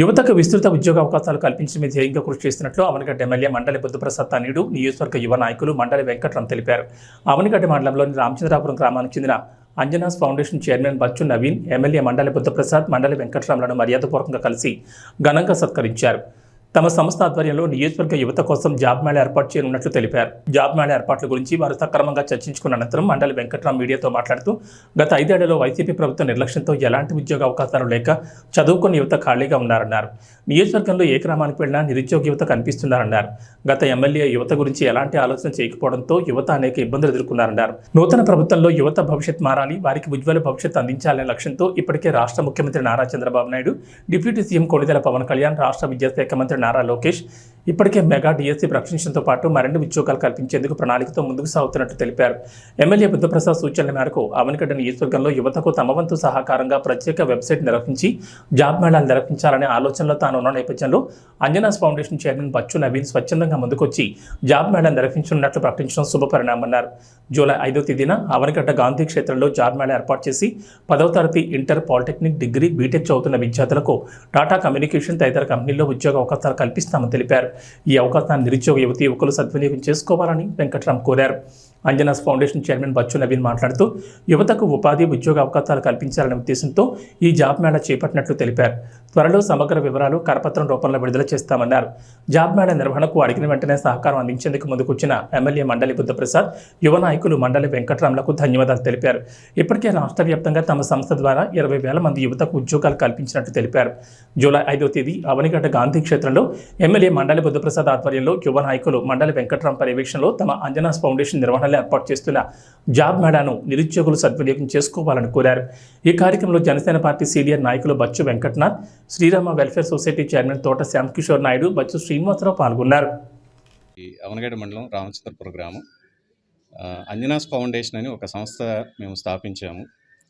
యువతకు విస్తృత ఉద్యోగ అవకాశాలు కల్పించడమే ధ్యేయంగా కృషి చేస్తున్నట్లు అవనగడ్డ ఎమ్మెల్యే మండలి బుద్ధప్రసాద్ తనీడు నియోజకవర్గ యువ నాయకులు మండలి వెంకట్రామ్ తెలిపారు. అవనగడ్డ మండలంలోని రామచంద్రాపురం గ్రామానికి చెందిన Anjanas foundation chairman Bachchu Naveen MLA Mandali Buddhaprasad Mandali వెంకట్రామ్లను మర్యాదపూర్వకంగా కలిసి ఘనంగా సత్కరించారు. తమ సంస్థ ఆధ్వర్యంలో నియోజకవర్గ యువత కోసం జాబ్ మేళ ఏర్పాటు చేయనున్నట్లు తెలిపారు. జాబ్ మేళ ఏర్పాట్ల గురించి వారు సక్రమంగా చర్చించుకున్న అనంతరం మండలి వెంకట్రామ్ మీడియాతో మాట్లాడుతూ గత ఐదేళ్ళలో వైసీపీ ప్రభుత్వ నిర్లక్ష్యంతో ఎలాంటి ఉద్యోగ అవకాశాలు లేక చదువుకున్న యువత ఖాళీగా ఉన్నారన్నారు. నియోజకవర్గంలో ఏ గ్రామానికి వెళ్ళినా నిరుద్యోగ యువత కనిపిస్తున్నారన్నారు. గత ఎమ్మెల్యే యువత గురించి ఎలాంటి ఆలోచన చేయకపోవడంతో యువత అనేక ఇబ్బందులు ఎదుర్కొన్నారన్నారు. నూతన ప్రభుత్వంలో యువత భవిష్యత్ మారాలి వారికి ఉజ్వల భవిష్యత్ అందించాలనే లక్ష్యంతో ఇప్పటికే రాష్ట్ర ముఖ్యమంత్రి నారా చంద్రబాబు నాయుడు డిప్యూటీ సీఎం కొణిదెల పవన్ కళ్యాణ్ రాష్ట్ర విద్యాశాఖ మంత్రి నారా లోకేష్ ఇప్పటికే మెగా డిఎస్సీ ప్రకటించడంతో పాటు మరిన్ని ఉద్యోగాలు కల్పించేందుకు ప్రణాళికతో ముందుకు సాగుతున్నట్టు తెలిపారు. ఎమ్మెల్యే బుద్ధప్రసాద్ సూచనల మేరకు అవనిగడ్డ నియోజకవర్గంలో యువతకు తమ వంతు సహకారంగా ప్రత్యేక వెబ్సైట్ నిర్వహించి జాబ్ మేళాలు నిర్వహించాలనే ఆలోచనలో తాను ఉన్న నేపథ్యంలో అంజనాస్ ఫౌండేషన్ చైర్మన్ బచ్చు నవీన్ స్వచ్ఛందంగా ముందుకొచ్చి జాబ్ మేళా నిర్వహించనున్నట్లు ప్రకటించడం శుభపరిణామన్నారు జూలై ఐదో తేదీన అవనిగడ్డ గాంధీ క్షేత్రంలో జాబ్ మేళా ఏర్పాటు చేసి పదవ తరగతి ఇంటర్ పాలిటెక్నిక్ డిగ్రీ బీటెక్ చదువుతున్న విద్యార్థులకు టాటా కమ్యూనికేషన్ తదితర కంపెనీల్లో ఉద్యోగ అవకాశాలు కల్పిస్తామని తెలిపారు. ఈ అవకాశాన్ని నిరుద్యోగ యువతి యువకులు సద్వినియోగం చేసుకోవాలని వెంకట్రామ్ కోరారు. అంజనాస్ ఫౌండేషన్ చైర్మన్ బచ్చు నవీన్ మాట్లాడుతూ యువతకు ఉపాధి ఉద్యోగ అవకాశాలు కల్పించాలనే ఉద్దేశంతో ఈ జాబ్ మేళా చేపట్టినట్లు తెలిపారు. త్వరలో సమగ్ర వివరాలు కరపత్రం రూపంలో విడుదల చేస్తామన్నారు. జాబ్ మేళా నిర్వహణకు అడిగిన వెంటనే సహకారం అందించేందుకు ముందుకొచ్చిన ఎమ్మెల్యే మండలి బుద్ధప్రసాద్ యువ నాయకులు మండలి వెంకట్రామ్లకు ధన్యవాదాలు తెలిపారు. ఇప్పటికే రాష్ట్ర వ్యాప్తంగా తమ సంస్థ ద్వారా ఇరవై వేల మంది యువతకు ఉద్యోగాలు కల్పించినట్టు తెలిపారు. జూలై ఐదో తేదీ అవనిగడ్డ గాంధీ క్షేత్రంలో ఎమ్మెల్యే మండలి బుద్ధప్రసాద్ ఆధ్వర్యంలో యువ నాయకులు మండలి వెంకట్రామ్ పర్యవేక్షణలో తమ అంజనాస్ ఫౌండేషన్ నిర్వహణలో ఏర్పాటు చేస్తున్న జాబ్ మేడాను నిరుద్యోగులు సద్వినియోగం చేసుకోవాలని కోరారు. ఈ కార్యక్రమంలో జనసేన పార్టీ సీనియర్ నాయకులు Bachchu Venkatnath Srirama welfare society chairman Thota Shyamkishore Naidu Bachu Srinivasarao పాల్గొన్నారు. ఈ మండలం రామచంద్రపురం గ్రామం అంజనాస్ ఫౌండేషన్ అని ఒక సంస్థ మేము స్థాపించాము.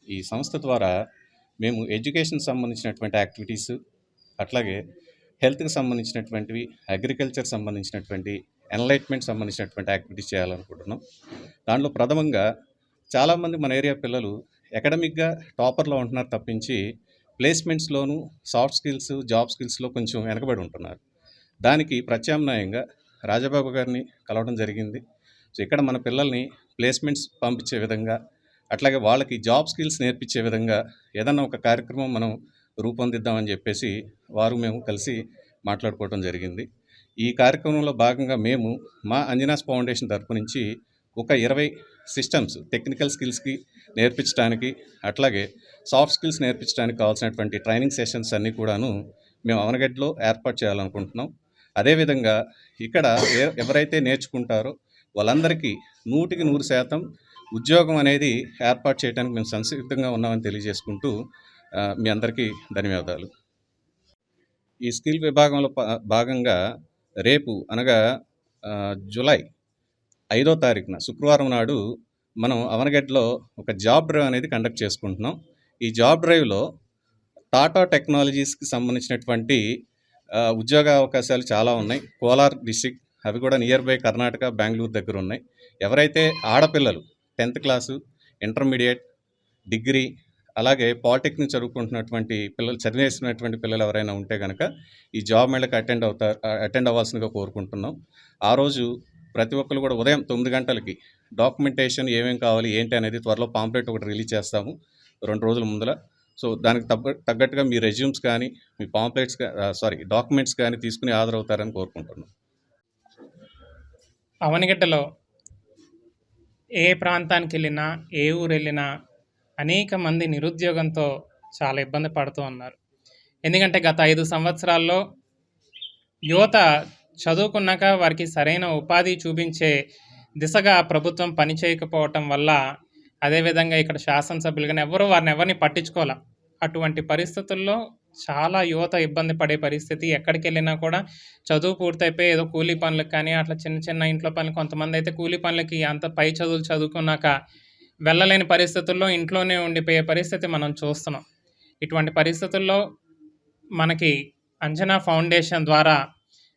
ఈ సంస్థ ద్వారా మేము ఎడ్యుకేషన్ సంబంధించినటువంటి యాక్టివిటీస్ అట్లాగే హెల్త్కి సంబంధించినటువంటివి అగ్రికల్చర్ సంబంధించినటువంటి ఎన్లైట్మెంట్ సంబంధించినటువంటి యాక్టివిటీస్ చేయాలనుకుంటున్నాం. దాంట్లో ప్రథమంగా చాలామంది మన ఏరియా పిల్లలు అకాడమిక్గా టాపర్లో ఉంటున్నారు తప్పించి ప్లేస్మెంట్స్లోను సాఫ్ట్ స్కిల్స్ జాబ్ స్కిల్స్లో కొంచెం వెనకబడి ఉంటున్నారు. దానికి ప్రత్యామ్నాయంగా రాజబాబు గారిని కలవడం జరిగింది. సో ఇక్కడ మన పిల్లల్ని ప్లేస్మెంట్స్ పంపించే విధంగా అట్లాగే వాళ్ళకి జాబ్ స్కిల్స్ నేర్పించే విధంగా ఏదన్నా ఒక కార్యక్రమం మనం రూపొందిద్దామని చెప్పేసి వారు మేము కలిసి మాట్లాడుకోవడం జరిగింది. ఈ కార్యక్రమంలో భాగంగా మేము మా అంజనాస్ ఫౌండేషన్ తరపు నుంచి ఒక ఇరవై సిస్టమ్స్ టెక్నికల్ స్కిల్స్కి నేర్పించడానికి అట్లాగే సాఫ్ట్ స్కిల్స్ నేర్పించడానికి కావాల్సినటువంటి ట్రైనింగ్ సెషన్స్ అన్నీ కూడాను మేము అవనగడ్డలో ఏర్పాటు చేయాలనుకుంటున్నాం. అదేవిధంగా ఇక్కడ ఏ- ఎవరైతే నేర్చుకుంటారో వాళ్ళందరికీ నూటికి నూరు శాతం ఉద్యోగం అనేది ఏర్పాటు చేయడానికి మేము సంసిద్ధంగా ఉన్నామని తెలియజేసుకుంటూ మీ అందరికీ ధన్యవాదాలు. ఈ స్కిల్ విభాగంలో భాగంగా రేపు అనగా జూలై ఐదో తారీఖున శుక్రవారం నాడు మనం అవనగడ్డలో ఒక జాబ్ డ్రైవ్ అనేది కండక్ట్ చేసుకుంటున్నాం. ఈ జాబ్ డ్రైవ్లో టాటా టెక్నాలజీస్కి సంబంధించినటువంటి ఉద్యోగ అవకాశాలు చాలా ఉన్నాయి. కోలార్ డిస్టిక్ అవి కూడా నియర్ బై కర్ణాటక బెంగళూరు దగ్గర ఉన్నాయి. ఎవరైతే ఆడపిల్లలు టెన్త్ క్లాసు ఇంటర్మీడియట్ డిగ్రీ అలాగే పాలిటెక్నిక్ చదువుకుంటున్నటువంటి పిల్లలు చదివేసినటువంటి పిల్లలు ఎవరైనా ఉంటే కనుక ఈ జాబ్ మేళకు అటెండ్ అవుతారు అటెండ్ అవ్వాల్సిందిగా కోరుకుంటున్నాం. ఆ రోజు ప్రతి ఒక్కరు కూడా ఉదయం తొమ్మిది గంటలకి డాక్యుమెంటేషన్ ఏమేమి కావాలి ఏంటి అనేది త్వరలో పాంప్లెట్ ఒకటి రిలీజ్ చేస్తాము రెండు రోజుల ముందర. సో దానికి తగ్గ తగ్గట్టుగా మీ రెజ్యూమ్స్ కానీ మీ పాంప్లెట్స్ సారీ డాక్యుమెంట్స్ కానీ తీసుకుని హాజరవుతారని కోరుకుంటున్నాం. అవనిగడ్డలో ఏ ప్రాంతానికి వెళ్ళినా ఏ ఊరు వెళ్ళినా అనేక మంది నిరుద్యోగంతో చాలా ఇబ్బంది పడుతూ ఉన్నారు. ఎందుకంటే గత ఐదు సంవత్సరాల్లో యువత చదువుకున్నాక వారికి సరైన ఉపాధి చూపించే దిశగా ప్రభుత్వం పనిచేయకపోవటం వల్ల అదేవిధంగా ఇక్కడ శాసనసభ్యులు కానీ ఎవరు వారిని ఎవరిని పట్టించుకోవాలి. అటువంటి పరిస్థితుల్లో చాలా యువత ఇబ్బంది పడే పరిస్థితి ఎక్కడికి వెళ్ళినా కూడా చదువు పూర్తయిపోయి ఏదో కూలీ పనులకు కానీ అట్లా చిన్న చిన్న ఇంట్లో పనులు కొంతమంది అయితే కూలీ పనులకి అంత పై చదువులు చదువుకున్నాక వెళ్ళలేని పరిస్థితుల్లో ఇంట్లోనే ఉండిపోయే పరిస్థితి మనం చూస్తున్నాం. ఇటువంటి పరిస్థితుల్లో మనకి అంజనా ఫౌండేషన్ ద్వారా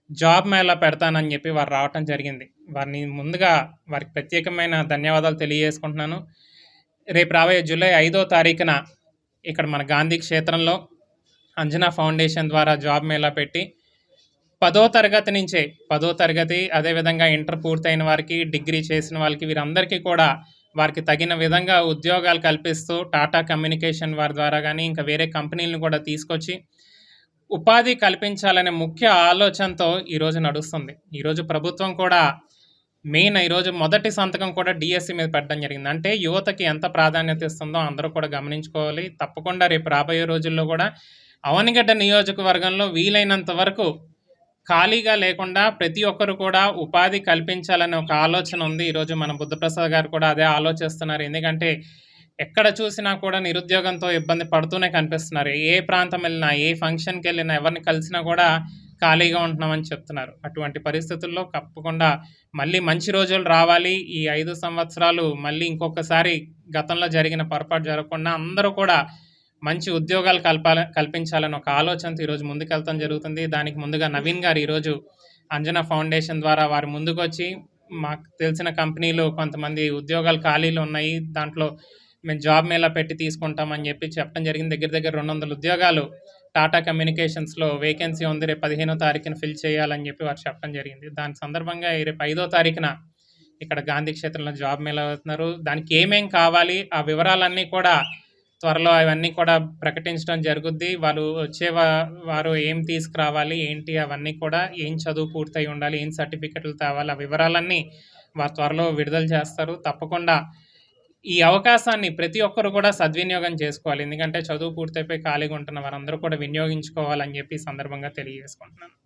జాబ్ మేళా పెడతానని చెప్పి వారు రావటం జరిగింది. వారిని ముందుగా వారికి ప్రత్యేకమైన ధన్యవాదాలు తెలియజేసుకుంటున్నాను. రేపు రాబోయే జూలై ఐదో తారీఖున ఇక్కడ మన గాంధీ క్షేత్రంలో అంజనా ఫౌండేషన్ ద్వారా జాబ్ మేళా పెట్టి పదో తరగతి నుంచే పదో తరగతి అదేవిధంగా ఇంటర్ పూర్తయిన వారికి డిగ్రీ చేసిన వాళ్ళకి వీరందరికీ కూడా వారికి తగిన విధంగా ఉద్యోగాలు కల్పిస్తూ టాటా కమ్యూనికేషన్ వారి ద్వారా కానీ ఇంకా వేరే కంపెనీలను కూడా తీసుకొచ్చి ఉపాధి కల్పించాలనే ముఖ్య ఆలోచనతో ఈరోజు నడుస్తుంది. ఈరోజు ప్రభుత్వం కూడా మెయిన్ ఈరోజు మొదటి సంతకం కూడా డిఎస్సి మీద పెట్టడం జరిగింది. అంటే యువతకి ఎంత ప్రాధాన్యత ఇస్తుందో అందరూ కూడా గమనించుకోవాలి. తప్పకుండా రేపు రాబోయే రోజుల్లో కూడా అవనిగడ్డ నియోజకవర్గంలో వీలైనంత వరకు ఖాళీగా లేకుండా ప్రతి ఒక్కరు కూడా ఉపాధి కల్పించాలనే ఒక ఆలోచన ఉంది. ఈరోజు మన బుద్ధప్రసాద్ గారు కూడా అదే ఆలోచిస్తున్నారు. ఎందుకంటే ఎక్కడ చూసినా కూడా నిరుద్యోగంతో ఇబ్బంది పడుతూనే కనిపిస్తున్నారు. ఏ ప్రాంతం వెళ్ళినా ఏ ఫంక్షన్కి వెళ్ళినా ఎవరిని కలిసినా కూడా ఖాళీగా ఉంటున్నామని చెప్తున్నారు. అటువంటి పరిస్థితుల్లో తప్పకుండా మళ్ళీ మంచి రోజులు రావాలి. ఈ ఐదు సంవత్సరాలు మళ్ళీ ఇంకొకసారి గతంలో జరిగిన పొరపాటు జరగకుండా అందరూ కూడా మంచి ఉద్యోగాలు కల్పాల కల్పించాలని ఒక ఆలోచనతో ఈరోజు ముందుకెళ్తాం జరుగుతుంది. దానికి ముందుగా నవీన్ గారు ఈరోజు అంజనా ఫౌండేషన్ ద్వారా వారు ముందుకు వచ్చి మాకు తెలిసిన కంపెనీలు కొంతమంది ఉద్యోగాలు ఖాళీలు ఉన్నాయి దాంట్లో మేము జాబ్ మేళా పెట్టి తీసుకుంటామని చెప్పి చెప్పడం జరిగింది. దగ్గర దగ్గర రెండు వందల ఉద్యోగాలు టాటా కమ్యూనికేషన్స్లో వేకెన్సీ ఉంది రేపు పదిహేనో తారీఖున ఫిల్ చేయాలని చెప్పి వారు చెప్పడం జరిగింది. దాని సందర్భంగా రేపు ఐదో తారీఖున ఇక్కడ గాంధీ క్షేత్రంలో జాబ్ మేళా అవుతున్నారు. దానికి ఏమేం కావాలి ఆ వివరాలన్నీ కూడా త్వరలో అవన్నీ కూడా ప్రకటించడం జరుగుద్ది. వాళ్ళు వచ్చే వారు ఏం తీసుకురావాలి ఏంటి అవన్నీ కూడా ఏం చదువు పూర్తయి ఉండాలి ఏం సర్టిఫికెట్లు తేవాలి ఆ వివరాలన్నీ వారు త్వరలో విడుదల చేస్తారు. తప్పకుండా ఈ అవకాశాన్ని ప్రతి ఒక్కరు కూడా సద్వినియోగం చేసుకోవాలి. ఎందుకంటే చదువు పూర్తయిపోయి ఖాళీగా ఉంటున్న వారందరూ కూడా వినియోగించుకోవాలని చెప్పి సందర్భంగా తెలియజేసుకుంటున్నాను.